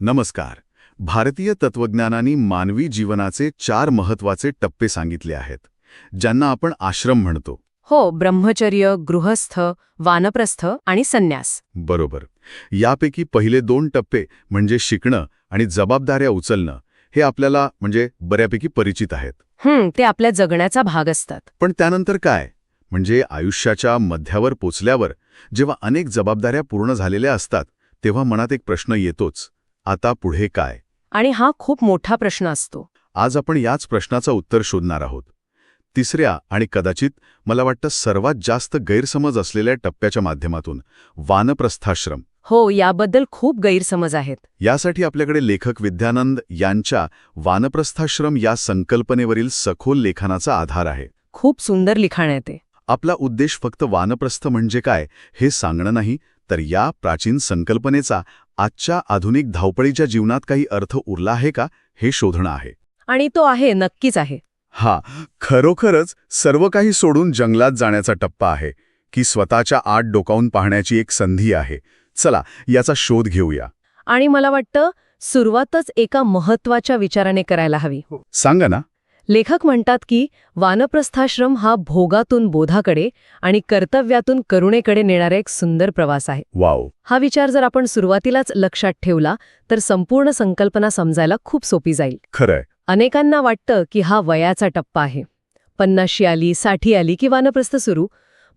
नमस्कार. भारतीय तत्वज्ञानाने मानवी जीवनाचे चार महत्त्वाचे टप्पे सांगितले आहेत ज्यांना आपण आश्रम म्हणतो. हो ब्रह्मचर्य गृहस्थ वानप्रस्थ आणि संन्यास. बरोबर. यापैकी पहिले दोन टप्पे म्हणजे शिकणं आणि जबाबदाऱ्या उचलणं हे आपल्याला म्हणजे बऱ्यापैकी परिचित आहेत. हं ते आपल्या जगण्याचा भाग असतात. पण त्यानंतर काय? म्हणजे आयुष्याच्या मध्यावर पोचल्यावर जेव्हा अनेक जबाबदाऱ्या पूर्ण झालेल्या असतात तेव्हा मनात एक प्रश्न येतोच. आता पुढे काय? आणि हा खूप मोठा प्रश्न असतो. आज आपण याच प्रश्नाचं उत्तर शोधणार आहोत. तिसऱ्या आणि कदाचित मला वाटतं सर्वात जास्त गैरसमज असलेल्या टप्प्याच्या माध्यमातून वानप्रस्थाश्रम. हो याबद्दल खूप गैरसमज आहेत. यासाठी आपल्याकडे लेखक विद्यानंद यांच्या वानप्रस्थाश्रम या संकल्पनेवरील सखोल लेखनाचा आधार आहे. खूप सुंदर लिखाण आहे ते. आपला उद्देश फक्त वानप्रस्थ म्हणजे काय हे सांगणं नाही तर या प्राचीन संकल्पनेचा आजच्या आधुनिक धावपळीच्या जीवनात काही अर्थ उरला आहे का हे शोधणं आहे. आणि तो आहे नक्कीच आहे. हा खरोखरच सर्व काही सोडून जंगलात जाण्याचा टप्पा आहे की स्वतःच्या आत डोकावून पाहण्याची एक संधी आहे. चला याचा शोध घेऊया. आणि मला वाटतं सुरुवातच एका महत्त्वाच्या विचाराने करायला हवी. सांगा ना. लेखक म्हणतात की वानप्रस्थाश्रम हा भोगातून बोधाकडे आणि कर्तव्यातून करुणेकडे नेणारा एक सुंदर प्रवास आहे. वाव. हा विचार जर आपण सुरुवातीलाच लक्षात ठेवला तर संपूर्ण संकल्पना समजायला खूप सोपी जाईल. खरंय. अनेकांना वाटतं की हा वयाचा टप्पा आहे. पन्नाशी आली साठी आली की वानप्रस्थ सुरू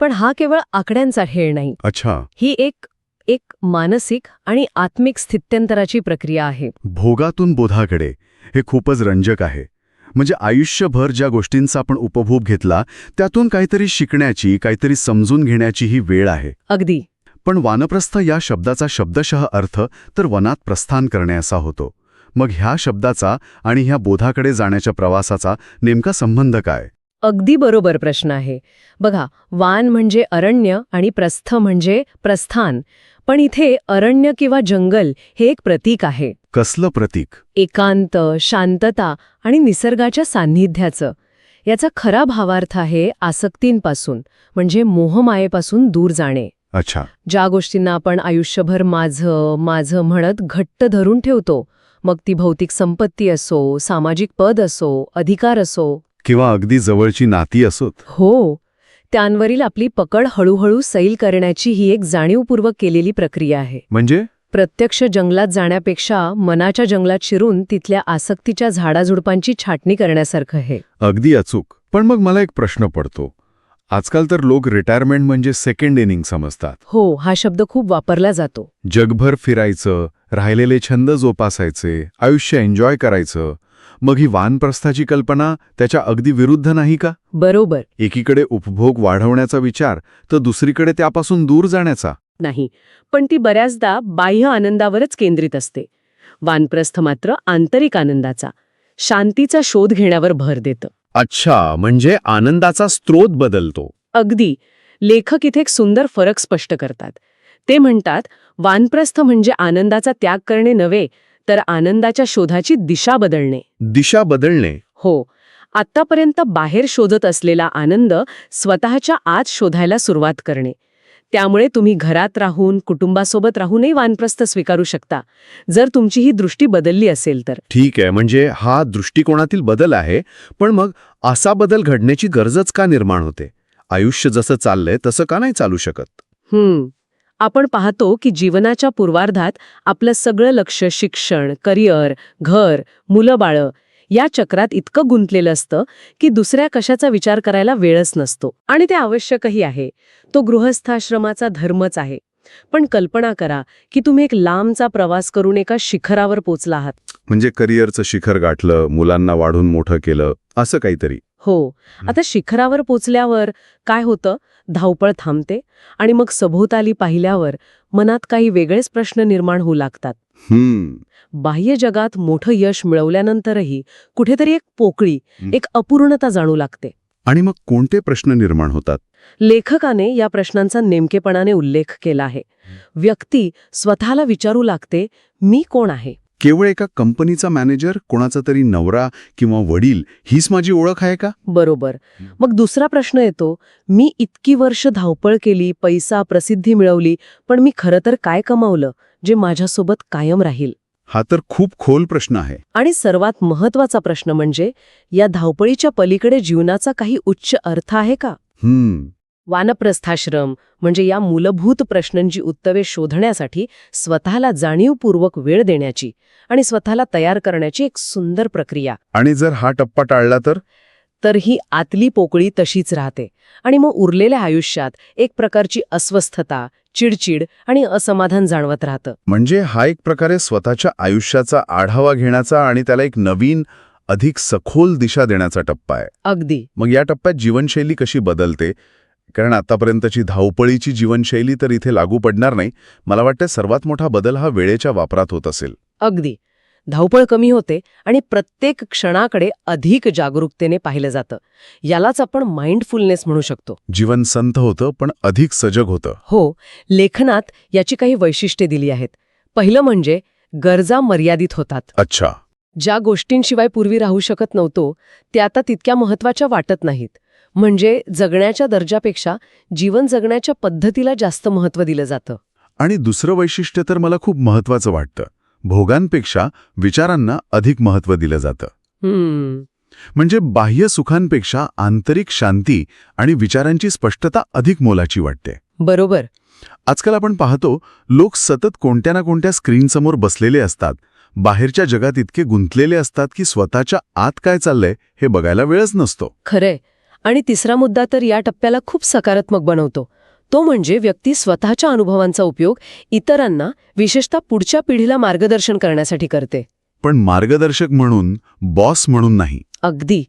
पण हा केवळ आकड्यांचा खेळ नाही. अच्छा. ही एक एक मानसिक आणि आत्मिक स्थित्यंतराची प्रक्रिया आहे. भोगातून बोधाकडे हे खूपच रंजक आहे. म्हणजे आयुष्यभर ज्या गोष्टींचा आपण उपभोग घेतला त्यातून काहीतरी शिकण्याची काहीतरी समजून घेण्याची ही वेळ आहे. अगदी. पण वानप्रस्थ या शब्दाचा शब्दशः अर्थ तर वनात प्रस्थान करणे असा होतो. मग ह्या शब्दाचा आणि ह्या बोधाकडे जाण्याच्या प्रवासाचा नेमका संबंध काय? अगदी बरोबर प्रश्न आहे. बघा वान म्हणजे अरण्य आणि प्रस्थ म्हणजे प्रस्थान. पण इथे अरण्य किंवा जंगल हे एक प्रतीक आहे. कसलं प्रतीक? एकांत शांतता आणि निसर्गाच्या सान्निध्याचं. याचा खरा भावार्थ आहे आसक्तींपासून म्हणजे मोहमायेपासून दूर जाणे. अच्छा. ज्या गोष्टींना आपण आयुष्यभर माझं माझं म्हणत घट्ट धरून ठेवतो मग ती भौतिक संपत्ती असो सामाजिक पद असो अधिकार असो किंवा अगदी जवळची नाती असोत? हो. त्यांवरील आपली पकड हळूहळू सैल करण्याची ही एक जाणीवपूर्वक केलेली प्रक्रिया आहे. म्हणजे? प्रत्यक्ष जंगलात जाण्यापेक्षा मनाच्या जंगलात शिरून तिथल्या आसक्तीच्या झाडाझुडपांची छाटणी करण्यासारखं हे अगदी अचूक. पण मग मला एक प्रश्न पडतो. आजकाल तर लोक रिटायरमेंट म्हणजे सेकंड इनिंग समजतात. हो हा शब्द खूप वापरला जातो. जगभर फिरायचं राहिलेले छंद जोपासायचे आयुष्य एन्जॉय करायचं मग ही वानप्रस्थाची कल्पना त्याच्या अगदी विरुद्ध नाही का? बरोबर. एकीकडे उपभोग वाढवण्याचा विचार तर दुसरीकडे त्यापासून दूर जाण्याचा. नाही पण ती बऱ्याचदा बाह्य आनंदावरच केंद्रित असते. वानप्रस्थ मात्र आंतरिक आनंदाचा शांतीचा शोध घेण्यावर भर देतं. अच्छा म्हणजे आनंदाचा स्रोत बदलतो. अगदी. लेखक इथे एक सुंदर फरक स्पष्ट करतात. ते म्हणतात वानप्रस्थ म्हणजे आनंदाचा त्याग करणे नव्हे तर आनंदाच्या शोधाची दिशा बदलणे. दिशा बदलणे. हो. आत्तापर्यंत बाहेर शोधत असलेला आनंद स्वतःच्या आत शोधायला सुरुवात करणे. त्यामुळे तुम्ही घरात राहून कुटुंबासोबत राहूनही वानप्रस्थ स्वीकारू शकता. जर तुमची ही दृष्टी बदलली असेल तर. ठीक आहे म्हणजे हा दृष्टिकोनातील बदल आहे पण मग असा बदल घडण्याची गरजच का निर्माण होते? आयुष्य जसं चाललंय तसं का नाही चालू शकत? हम्म. आपण पाहतो की जीवनाच्या पूर्वार्धात आपलं सगळं लक्ष शिक्षण करिअर घर मुलं बाळं या चक्रात इतकं गुंतलेलं असतं की दुसऱ्या कशाचा विचार करायला वेळच नसतो. आणि ते आवश्यकही आहे. तो गृहस्थाश्रमाचा धर्मच आहे. पण कल्पना करा की तुम्ही एक लांबचा प्रवास करून एका शिखरावर पोचला आहात. म्हणजे करिअरचं शिखर गाठलं मुलांना वाढून मोठं केलं असं काहीतरी. हो. आता शिखरावर पोचल्यावर काय होतं? धावपळ थांबते आणि मग सभोवताली पाहिल्यावर मनात काही वेगळेच प्रश्न निर्माण होऊ लागतात. बाह्य जगात मोठं यश मिळवल्यानंतरही कुठेतरी एक पोकळी. एक अपूर्णता जाणू लागते. आणि मग कोणते प्रश्न निर्माण होतात? लेखकाने या प्रश्नांचा नेमकेपणाने उल्लेख केला आहे. व्यक्ती स्वतःला विचारू लागते मी कोण आहे? केवळ एका कंपनीचा मॅनेजर कोणाचा तरी नवरा किंवा वडील हीच माझी ओळख आहे का? बरोबर. मग दुसरा प्रश्न येतो मी इतकी वर्ष धावपळ केली पैसा प्रसिद्धी मिळवली पण मी खरं तर काय कमावलं जे माझ्यासोबत कायम राहील? हा तर खूप खोल प्रश्न आहे. आणि सर्वात महत्त्वाचा प्रश्न म्हणजे या धावपळीच्या पलीकडे जीवनाचा काही उच्च अर्थ आहे का? हम्म वानप्रस्थाश्रम म्हणजे या मूलभूत प्रश्नांची उत्तरे शोधण्यासाठी स्वतःला जाणीवपूर्वक वेळ देण्याची आणि स्वतःला तयार करण्याची एक सुंदर प्रक्रिया. आणि जर हा टप्पा टाळला तर? तर ही आतली पोकळी तशीच राहते आणि मग उरलेल्या आयुष्यात एक प्रकारची अस्वस्थता चिडचिड आणि असमाधान जाणवत राहतं. म्हणजे हा एक प्रकारे स्वतःच्या आयुष्याचा आढावा घेण्याचा आणि त्याला एक नवीन अधिक सखोल दिशा देण्याचा टप्पा आहे. अगदी. मग या टप्प्यात जीवनशैली कशी बदलते? कारण आतापर्यंतची धावपळीची जीवनशैली तर इथे लागू पडणार नाही. मला वाटतं सर्वात मोठा बदल हा वेळेच्या वापरात होत असेल. अगदी. धावपळ कमी होते आणि प्रत्येक क्षणाकडे अधिक जागरूकतेने पाहिलं जातं. यालाच आपण माइंडफुलनेस म्हणू शकतो. जीवन संत होतं पण अधिक सजग होतं. हो लेखनात याची काही वैशिष्ट्ये दिली आहेत. पहिलं म्हणजे गरजा मर्यादित होतात. अच्छा. ज्या गोष्टींशिवाय पूर्वी राहू शकत नव्हतो त्या आता तितक्या महत्त्वाच्या वाटत नाहीत. म्हणजे जगण्याच्या दर्जापेक्षा जीवन जगण्याच्या पद्धतीला जास्त महत्त्व दिलं जातं. आणि दुसरं वैशिष्ट्य तर मला खूप महत्वाचं वाटतं. भोगांपेक्षा विचारांना अधिक महत्त्व दिलं जातं. म्हणजे बाह्य सुखांपेक्षा आंतरिक शांती आणि विचारांची स्पष्टता अधिक मोलाची वाटते. बरोबर. आजकाल आपण पाहतो लोक सतत कोणत्या ना कोणत्या स्क्रीनसमोर बसलेले असतात. बाहेरच्या जगात इतके गुंतलेले असतात की स्वतःच्या आत काय चाललंय हे बघायला वेळच नसतो. खरंय. आणि तिसरा मुद्दा तर या टप्प्याला खूप सकारात्मक बनवतो. तो म्हणजे व्यक्ती स्वतःच्या अनुभवांचा उपयोग इतरांना विशेषतः पुढच्या पिढीला मार्गदर्शन करण्यासाठी करते. पण मार्गदर्शक म्हणून बॉस म्हणून नाही. अगदी.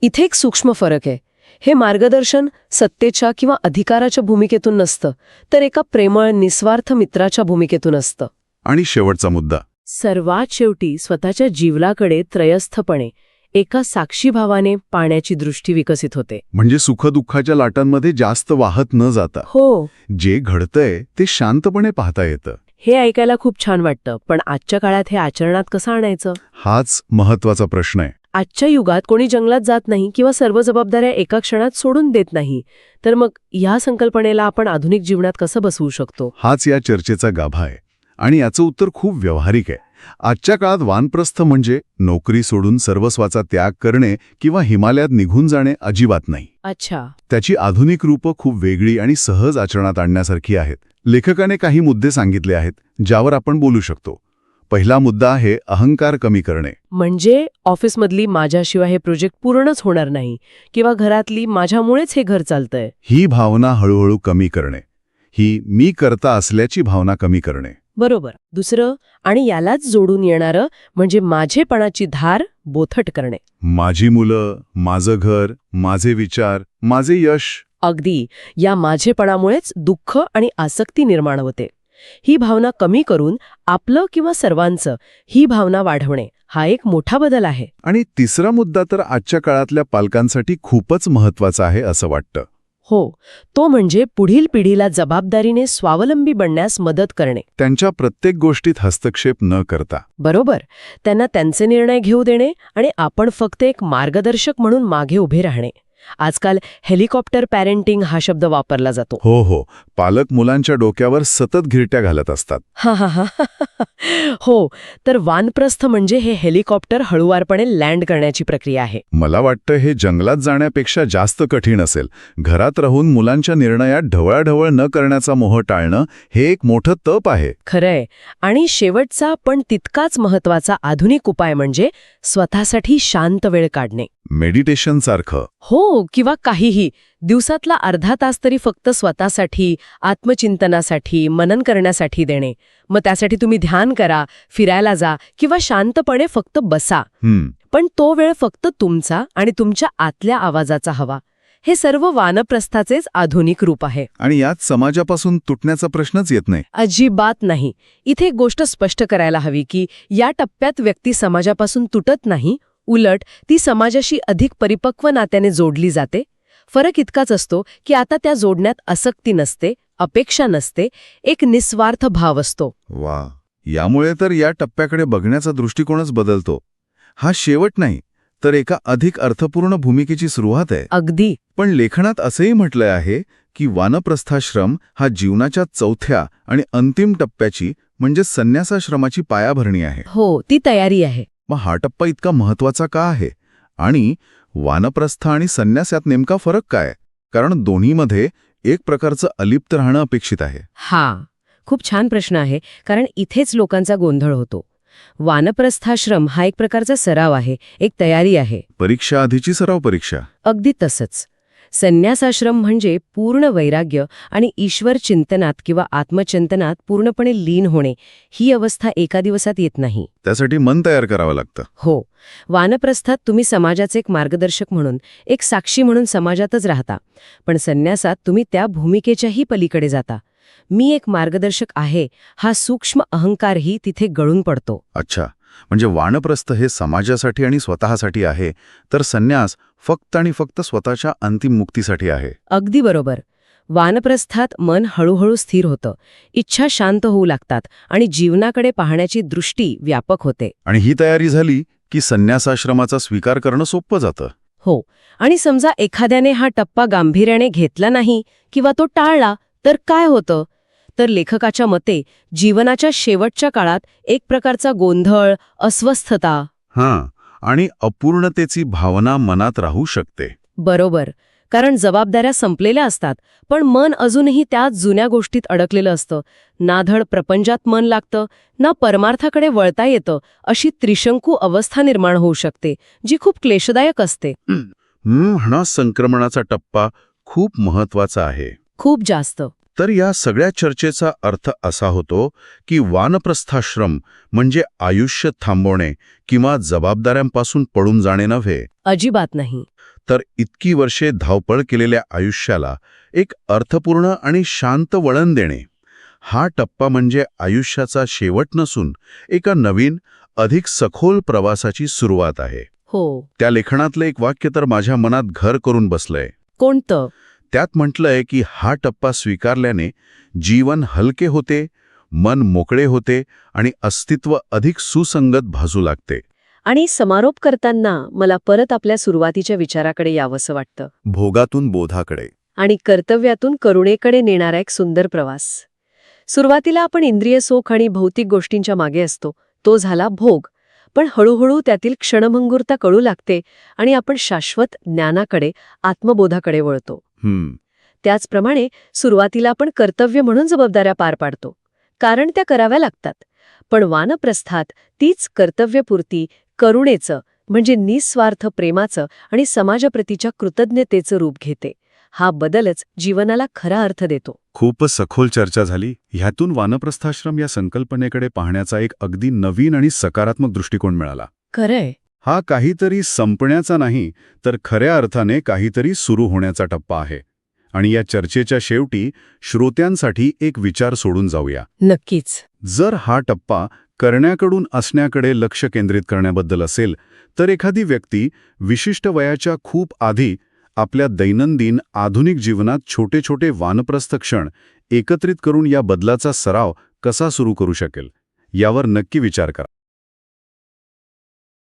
इथे एक सूक्ष्म फरक आहे. हे मार्गदर्शन सत्तेच्या किंवा अधिकाराच्या भूमिकेतून नसतं तर एका प्रेमळ निस्वार्थ मित्राच्या भूमिकेतून असतं. आणि शेवटचा मुद्दा. सर्वात शेवटी स्वतःच्या जीवलाकडे त्रयस्थपणे एका साक्षीभावाने पाण्याची दृष्टी विकसित होते. म्हणजे सुखदुःखाच्या लाटांमध्ये जास्त वाहत न जाता. हो. जे घडतंय ते शांतपणे पाहता येतं. हे ऐकायला खूप छान वाटतं पण आजच्या काळात हे आचरणात कसं आणायचं? हाच महत्त्वाचा प्रश्न आहे. आजच्या युगात कोणी जंगलात जात नाही किंवा सर्व जबाबदाऱ्या एका क्षणात सोडून देत नाही तर मग या संकल्पनेला आपण आधुनिक जीवनात कसं बसवू शकतो? हाच या चर्चेचा गाभा आहे. आणि याचं उत्तर खूप व्यावहारिक आहे. आजच्या काळात वानप्रस्थ म्हणजे नोकरी सोडून सर्वस्वाचा त्याग करणे किंवा हिमालयात निघून जाणे अजिबात नाही. अच्छा. त्याची आधुनिक रूपं खूप वेगळी आणि सहज आचरणात आणण्यासारखी आहेत. लेखकाने काही मुद्दे सांगितले आहेत ज्यावर आपण बोलू शकतो. पहिला मुद्दा आहे अहंकार कमी करणे. म्हणजे ऑफिसमधली माझ्याशिवाय हे प्रोजेक्ट पूर्णच होणार नाही किंवा घरातली माझ्यामुळेच हे घर चालतंय? ही भावना हळूहळू कमी करणे. ही मी करता असल्याची भावना कमी करणे. बरोबर. दुसरं आणि यालाच जोडून येणारं म्हणजे माझेपणाची धार बोथट करणे. माझी मुलं माझं घर माझे विचार माझे यश. अगदी. या माझेपणामुळेच दुःख आणि आसक्ती निर्माण होते. ही भावना कमी करून आपलं किंवा सर्वांचं ही भावना वाढवणे हा एक मोठा बदल आहे. आणि तिसरा मुद्दा तर आजच्या काळातल्या पालकांसाठी खूपच महत्त्वाचा आहे असं वाटतं. हो तो म्हणजे पुढील पिढीला जबाबदारीने स्वावलंबी बनण्यास मदत करणे. त्यांच्या प्रत्येक गोष्टीत हस्तक्षेप न करता. बरोबर त्यांना त्यांचे निर्णय घेऊ देणे आणि आपण फक्त एक मार्गदर्शक म्हणून मागे उभे राहणे. आजकाल हेलिकॉप्टर पॅरेंटिंग हा शब्द वापरला जातो. हो हो. पालक मुलांच्या डोक्यावर सतत घिरट्या घालत असतात. हा हा हा. हो तर वानप्रस्थ म्हणजे हे हेलिकॉप्टर हळुवारपणे लँड करण्याची प्रक्रिया आहे. मला वाटतं हे जंगलात जाण्यापेक्षा जास्त कठीण असेल. घरात राहून मुलांच्या निर्णयात ढवळाढवळ न करण्याचा मोह टाळणं हे एक मोठं तप आहे. खरंय. आणि शेवटचा पण तितकाच महत्त्वाचा आधुनिक उपाय म्हणजे स्वतःसाठी शांत वेळ काढणे. मेडिटेशन सारखं. हो किंवा काहीही. दिवसातला अर्धा तास तरी फक्त स्वतःसाठी आत्मचिंतनासाठी मनन करण्यासाठी देणे. मग त्यासाठी तुम्ही ध्यान करा फिरायला जा किंवा शांतपणे फक्त बसा. पण तो वेळ फक्त तुमचा आणि तुमच्या आतल्या आवाजाचा हवा. हे सर्व वानप्रस्थाचेच आधुनिक रूप आहे. आणि यात समाजापासून तुटण्याचा प्रश्नच येत नाही. अजिबात नाही. इथे एक गोष्ट स्पष्ट करायला हवी की या टप्प्यात व्यक्ती समाजापासून तुटत नाही उलट ती समाजाशी अधिक परिपक्व नात्याने जोडली जाते. फरक इतकाच असतो की आता त्या जोडण्यात आसक्ती नसते अपेक्षा नसते एक निस्वार्थ भाव असतो. वा यामुळे तर या टप्प्याकडे बघण्याचा दृष्टिकोनच बदलतो. हा शेवट नाही तर एका अधिक अर्थपूर्ण भूमिकेची सुरुवात आहे. अगदी. पण लेखनात असंही म्हटलंय आहे की वानप्रस्थाश्रम हा जीवनाच्या चौथ्या आणि अंतिम टप्प्याची म्हणजे संन्यासाश्रमाची पायाभरणी आहे. हो ती तयारी आहे. मग हा टप्पा इतका महत्त्वाचा का आहे? आणि वानप्रस्थ आणि संन्यास यात नेमका फरक काय? कारण दोन्हीमध्ये एक प्रकारचं अलिप्त राहणं अपेक्षित आहे. हा खूप छान प्रश्न आहे कारण इथेच लोकांचा गोंधळ होतो. वानप्रस्थाश्रम हा एक प्रकारचा सराव आहे एक तयारी आहे. परीक्षा आधीची सराव परीक्षा. अगदी तसंच. संन्यासाश्रम म्हणजे पूर्ण वैराग्य आणि ईश्वर चिंतनात किंवा आत्मचिंतनात पूर्णपणे लीन होणे. ही अवस्था एका दिवसात येत नाही. त्यासाठी मन तयार करावं लागतं. हो. वानप्रस्थात तुम्ही समाजाचे एक मार्गदर्शक म्हणून एक साक्षी म्हणून समाजातच राहता. पण संन्यासात तुम्ही त्या भूमिकेच्याही पलीकडे जाता. मी एक मार्गदर्शक आहे हा सूक्ष्म अहंकारही तिथे गळून पडतो. अच्छा. म्हणजे वानप्रस्थ हे समाजासाठी आणि स्वतःसाठी आहे तर संन्यास फक्त आणि फक्त स्वतःच्या अंतिम मुक्तीसाठी आहे. अगदी बरोबर. वानप्रस्थात मन हळूहळू स्थिर होतं. इच्छा शांत होऊ लागतात आणि जीवनाकडे पाहण्याची दृष्टी व्यापक होते. आणि ही तयारी झाली की संन्यासाश्रमाचा स्वीकार करणं सोपं जातं. हो. आणि समजा एखाद्याने हा टप्पा गांभीर्याने घेतला नाही किंवा तो टाळला तर काय होतं? तर लेखकाच्या मते जीवनाच्या शेवटच्या काळात एक प्रकारचा गोंधळ अस्वस्थता. हां आणि अपूर्णतेची भावना मनात राहू शकते. बरोबर कारण जबाबदाऱ्या संपलेल्या असतात पण मन अजूनही त्याच जुन्या गोष्टीत अडकलेलं असतं. ना धड प्रपंचात मन लागतं ना परमार्थाकडे वळता येतं अशी त्रिशंकू अवस्था निर्माण होऊ शकते जी खूप क्लेशदायक असते. हा संक्रमणाचा टप्पा खूप महत्त्वाचा आहे. खूप जास्त. तर या सगळ्या चर्चेचा अर्थ असा होतो की वानप्रस्थाश्रम म्हणजे आयुष्य थांबवणे किंवा जबाबदाऱ्यांपासून पडून जाणे नव्हे. अजिबात नाही. तर इतकी वर्षे धावपळ केलेल्या आयुष्याला एक अर्थपूर्ण आणि शांत वळण देणे. हा टप्पा म्हणजे आयुष्याचा शेवट नसून एका नवीन अधिक सखोल प्रवासाची सुरुवात आहे. हो. त्या लेखनातलं एक वाक्य तर माझ्या मनात घर करून बसलंय. कोणतं? त्यात म्हटलंय की हा टप्पा स्वीकारल्याने जीवन हलके होते मन मोकळे होते आणि अस्तित्व अधिक सुसंगत भासू लागते. आणि समारोप करताना मला परत आपल्या सुरुवातीच्या विचाराकडे यावंसं वाटतं. भोगातून बोधाकडे. आणि कर्तव्यातून करुणेकडे नेणारा एक सुंदर प्रवास. सुरुवातीला आपण इंद्रिय सोख आणि भौतिक गोष्टींच्या मागे असतो. तो झाला भोग. पण हळूहळू त्यातील क्षणभंगुरता कळू लागते आणि आपण शाश्वत ज्ञानाकडे आत्मबोधाकडे वळतो. हम्म. त्याचप्रमाणे सुरुवातीला आपण कर्तव्य म्हणून जबाबदाऱ्या पार पाडतो कारण त्या कराव्या लागतात. पण वानप्रस्थात तीच कर्तव्यपूर्ती करुणेचं म्हणजे निस्वार्थ प्रेमाचं आणि समाजप्रतीच्या कृतज्ञतेचं रूप घेते. हा बदलच जीवनाला खरा अर्थ देतो. खूपच सखोल चर्चा झाली. ह्यातून वानप्रस्थाश्रम या संकल्पनेकडे पाहण्याचा एक अगदी नवीन आणि सकारात्मक दृष्टिकोन मिळाला. खरंय. हा काहीतरी संपण्याचा नाही तर खऱ्या अर्थाने काहीतरी सुरू होण्याचा टप्पा आहे. आणि या चर्चेच्या शेवटी श्रोत्यांसाठी एक विचार सोडून जाऊया. नक्कीच. जर हा टप्पा करण्याकडून असण्याकडे लक्ष केंद्रित करण्याबद्दल असेल तर एखादी व्यक्ती विशिष्ट वयाच्या खूप आधी आपल्या दैनंदिन आधुनिक जीवनात छोटे छोटे वानप्रस्थ क्षण एकत्रित करून या बदलाचा सराव कसा सुरू करू शकेल यावर नक्की विचार करा.